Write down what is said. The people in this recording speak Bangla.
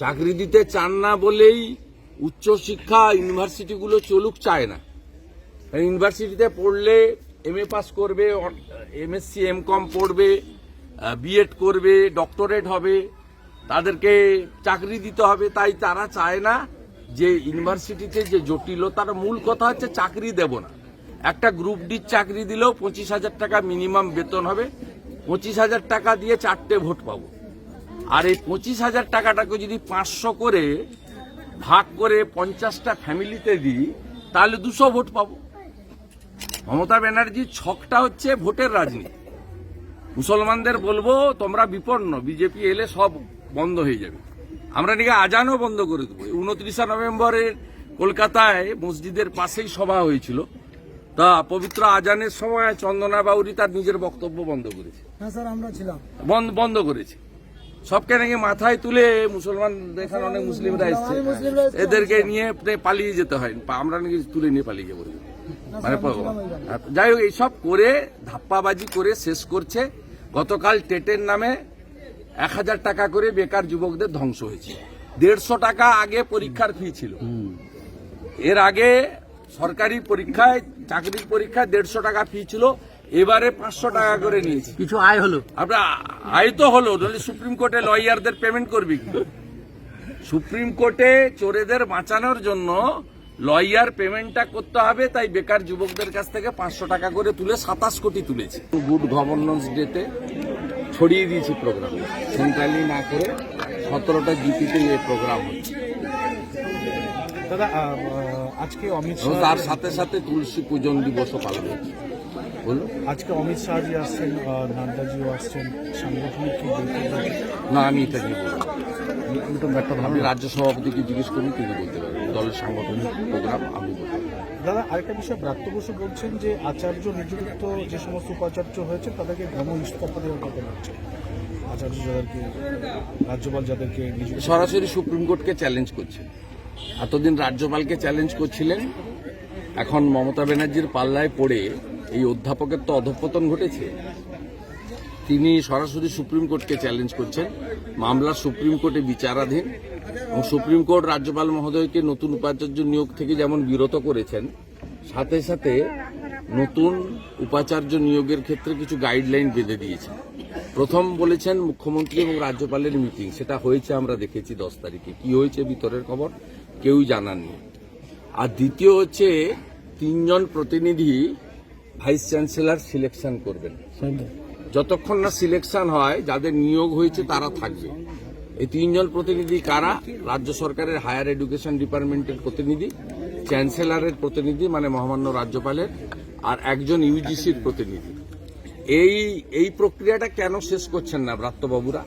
চাকরি দিতে চান না বলেই উচ্চশিক্ষা ইউনিভার্সিটিগুলো চলুক চায় না। ইউনিভার্সিটিতে পড়লে এম এ পাস করবে এমএসসি এম কম পড়বে বিএড করবে ডক্টরেট হবে, তাদেরকে চাকরি দিতে হবে, তাই তারা চায় না যে ইউনিভার্সিটিতে যে জটিলতার মূল কথা হচ্ছে চাকরি দেব না। একটা গ্রুপ ডির চাকরি দিলেও পঁচিশ হাজার টাকা মিনিমাম বেতন হবে, পঁচিশ হাজার টাকা দিয়ে চারটে ভোট পাবো। আর এই পঁচিশ হাজার টাকাটাকে যদি পাঁচশো করে ভাগ করে পঞ্চাশটা ফ্যামিলিতে দিই তাহলে দুশো ভোট পাবো। মমতা ব্যানার্জির ছকটা হচ্ছে ভোটের রাজনীতি। মুসলমানদের বলব তোমরা বিপন্ন বিজেপি এলে সব বন্ধ হয়ে যাবে। আমরা নাকি আজানও বন্ধ করে দেবো। উনত্রিশে নভেম্বরের কলকাতায় মসজিদের পাশেই সভা হয়েছিল। তা পবিত্র আজানের সময় চন্দনা বাউরি তার নিজের বক্তব্য বন্ধ করেছে। হ্যাঁ বন্ধ করেছে। সবকে নাকি মাথায় তুলে মুসলমান এখানে অনেক মুসলিমরা এসছে। এদেরকে নিয়ে পালিয়ে যেতে হয়। আমরা নাকি তুলে নিয়ে পালিয়ে যাব। মানে। যাই হোক এইসব করে ধাপ্পাবাজি করে শেষ করছে। গতকাল টেটের নামে এক হাজার টাকা করে বেকার যুবকদের ধ্বংস হয়েছে। দেড়শো টাকা আগে পরীক্ষার ফি ছিল। এর আগে সরকারি পরীক্ষায় চাকরির পরীক্ষায় দেড়শো টাকা ফি ছিল। এবারে পাঁচশো টাকা করে নিয়েছি। কিছু আয় হলো? আপনার আয় তো হলো নাহলে সুপ্রিম কোর্টে লয়ারদের পেমেন্ট করবি কি? সুপ্রিম কোর্টে চোরেদের বাঁচানোর জন্য লয়ার পেমেন্টটা করতে হবে তাই বেকার যুবকদের কাছ থেকে পাঁচশো টাকা করে তুলে সাতাশ কোটি তুলেছে। গুড গভর্নেন্স ডেতে ছড়িয়ে দিয়েছি প্রোগ্রাম সেন্ট্রালি না করে সতেরোটা জিপিতে এই প্রোগ্রাম হচ্ছে। দাদা আজকে অমিত তার সাথে সাথে তুলসী পূজন দিবসও পালন হচ্ছে। বলুন। আজকে অমিত শাহজি আসছেন নাড্ডাজিও আসছেন সাংগঠনিক কি না আমি এটা নিয়ে বলব আপনি রাজ্য সভাপতিকে জিজ্ঞেস করুন তিনি বলতে পারবেন। দলের সাংগঠনিক প্রোগ্রাম আমি বলতে দাদা আরেকটা বিষয় ব্রাত্য বসু বলছেন যে আচার্য নিযুক্ত যে সমস্ত উপাচার্য হয়েছে তাদেরকে গণ ইস্তফা দেওয়ার কথা হচ্ছে আচার্য যাদেরকে রাজ্যপাল যাদেরকে সরাসরি সুপ্রিম কোর্টকে চ্যালেঞ্জ করছে এতদিন রাজ্যপালকে চ্যালেঞ্জ করছিলেন এখন মমতা ব্যানার্জির পাল্লায় পড়ে এই অধ্যাপকের তো অধঃপতন ঘটেছে। তিনি সরাসরি সুপ্রিম কোর্টকে চ্যালেঞ্জ করছেন। মামলা সুপ্রিম কোর্টে বিচারাধীন এবং সুপ্রিম কোর্ট রাজ্যপাল মহোদয়কে নতুন উপাচার্য নিয়োগ থেকে যেমন বিরত করেছেন, সাথে সাথে নতুন উপাচার্য নিয়োগের ক্ষেত্রে কিছু গাইডলাইন বেঁধে দিয়েছেন। প্রথম বলেছেন মুখ্যমন্ত্রী এবং রাজ্যপালের মিটিং সেটা হয়েছে আমরা দেখেছি দশ তারিখে। কি হয়েছে ভিতরের খবর? কেউই জানাননি। আর দ্বিতীয় হচ্ছে তিনজন প্রতিনিধি ভাইস চ্যান্সেলর সিলেকশন করবেন। যতক্ষণ না সিলেকশন হয় যাদের নিয়োগ হয়েছে তারা থাকবে। এই তিনজন প্রতিনিধি কারা? রাজ্য সরকারের হায়ার এডুকেশন ডিপার্টমেন্টের প্রতিনিধি চ্যান্সেলরের প্রতিনিধি মানে মহামান্য রাজ্যপালের আর একজন ইউজিসির প্রতিনিধি। এই এই প্রক্রিয়াটা কেন শেষ করছেন না ব্রাত্যবাবুরা?